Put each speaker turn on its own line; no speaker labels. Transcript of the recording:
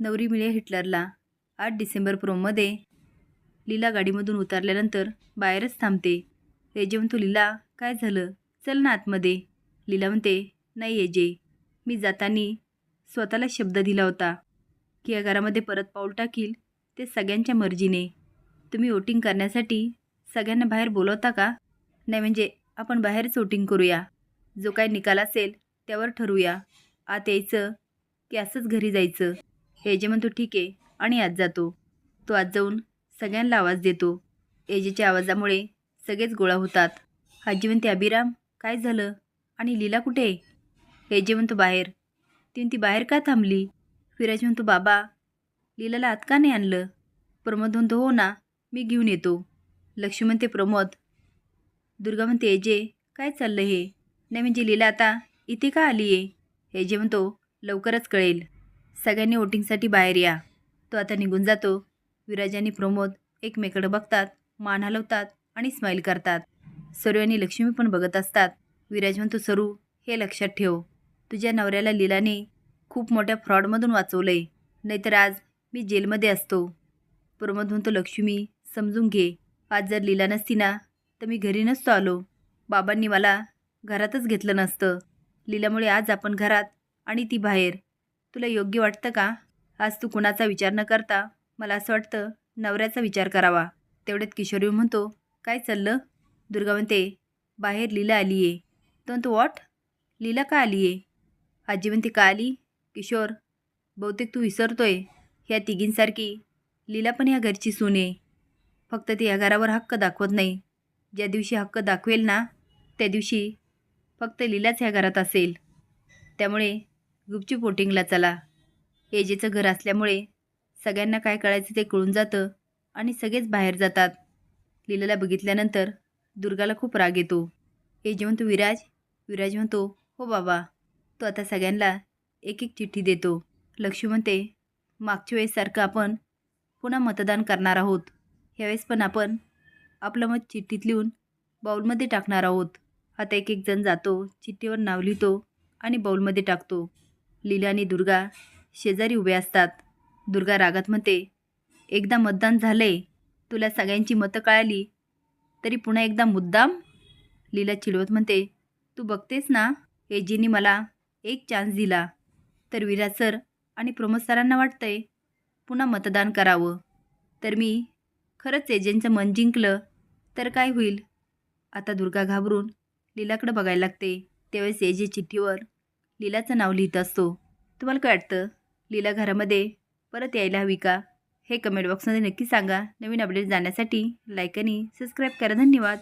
नवरी मिळे हिटलरला. आठ डिसेंबर प्रोममध्ये लीला गाडीमधून उतरल्यानंतर बाहेरच थांबते. एजे म्हणतो लीला काय झालं? चल ना आतमध्ये. लीला म्हणते नाही एजे मी जातानी स्वतःला शब्द दिला होता. की या घरामध्ये परत पाऊल टाकील ते सगळ्यांच्या मर्जीने. तुम्ही वोटिंग करण्यासाठी सगळ्यांना बाहेर बोलवता का? नाही म्हणजे आपण बाहेरच वोटिंग करूया. जो काय निकाल असेल त्यावर ठरवूया. आत यायचं की असंच घरी जायचं. एजे म्हणतो ठीक आहे आणि आज जातो. तो आज जाऊन सगळ्यांना आवाज देतो. एजेच्या आवाजामुळे सगळेच गोळा होतात. आजी म्हणते अभिराम काय झालं? आणि लीला कुठे आहे? एजे म्हणतो बाहेर. ती म्हणती बाहेर का थांबली? फिराज म्हणतो बाबा लीलाला आत का नाही आणलं? प्रमोद म्हणतो हो ना मी घेऊन येतो. लक्ष्मी म्हणते प्रमोद दुर्गा म्हणते एजे काय चाललं हे? नाही म्हणजे लीला आता इथे का आली आहे एजे म्हणतो लवकरच कळेल. सगळ्यांनी वोटिंगसाठी बाहेर या. तो आता निघून जातो. विराज आणि प्रमोद एकमेकडे बघतात मान हलवतात आणि स्माईल करतात. सरू आणि लक्ष्मी पण बघत असतात. विराज म्हणतो सरू हे लक्षात ठेव. तुझ्या नवऱ्याला लीलाने खूप मोठ्या फ्रॉडमधून वाचवलं आहे नाहीतर आज मी जेलमध्ये असतो. प्रमोद म्हणतो लक्ष्मी समजून घे. आज जर लीला नसती ना तर मी घरी नसतो आलो. बाबांनी मला घरातच घेतलं नसतं. लीलामुळे आज आपण घरात आणि ती बाहेर तुला योग्य वाटतं का? आज तू कुणाचा विचार न करता मला असं वाटतं नवऱ्याचा विचार करावा. तेवढ्यात किशोरी म्हणतो काय चाललं? दुर्गा म्हणते बाहेर लीला आली आहे तो वॉट लीला का आली आहे आजी म्हणते का आली? किशोर बहुतेक तू विसरतोय. ह्या तिघींसारखी लीला पण ह्या घरची सून आहे. फक्त ती या घरावर हक्क दाखवत नाही. ज्या दिवशी हक्क दाखवेल ना त्या दिवशी फक्त लीलाच ह्या घरात असेल. त्यामुळे गुपची बोटिंगला चला. एजेचं घर असल्यामुळे सगळ्यांना काय कळायचं ते कळून जातं आणि सगळेच बाहेर जातात. लीलाला बघितल्यानंतर दुर्गाला खूप राग येतो. एजे म्हणतो विराज विराज म्हणतो हो बाबा. तो आता सगळ्यांना एक एक चिठ्ठी देतो. लक्ष्मी म्हणते मागच्या वेळेससारखं आपण पुन्हा मतदान करणार आहोत. ह्यावेळेस पण आपण आपलं मत चिठ्ठीत लिहून बाऊलमध्ये टाकणार आहोत. आता एक एक जण जातो चिठ्ठीवर नाव लिहितो आणि बाऊलमध्ये टाकतो. लीला आणि दुर्गा शेजारी उभे असतात. दुर्गा रागात म्हणते एकदा मतदान झाले तुला सगळ्यांची मतं कळाली तरी पुन्हा एकदा मुद्दाम? लीला चिडवत म्हणते तू बघतेस ना एजीनी मला एक चान्स दिला तर विराज सर आणि प्रमोद सरांना वाटतंय पुन्हा मतदान करावं. तर मी खरंच एजेंचं मन जिंकलं तर काय होईल? आता दुर्गा घाबरून लीलाकडे बघायला लागते. त्यावेळेस एजे चिठ्ठीवर लीलाचं नाव लिहित असतो. तुम्हाला काय वाटतं? लीला घरामध्ये परत यायला हवी का? हे कमेंट बॉक्समध्ये नक्की सांगा. नवीन अपडेट जाण्यासाठी लाईक आणि सबस्क्राईब करा. धन्यवाद.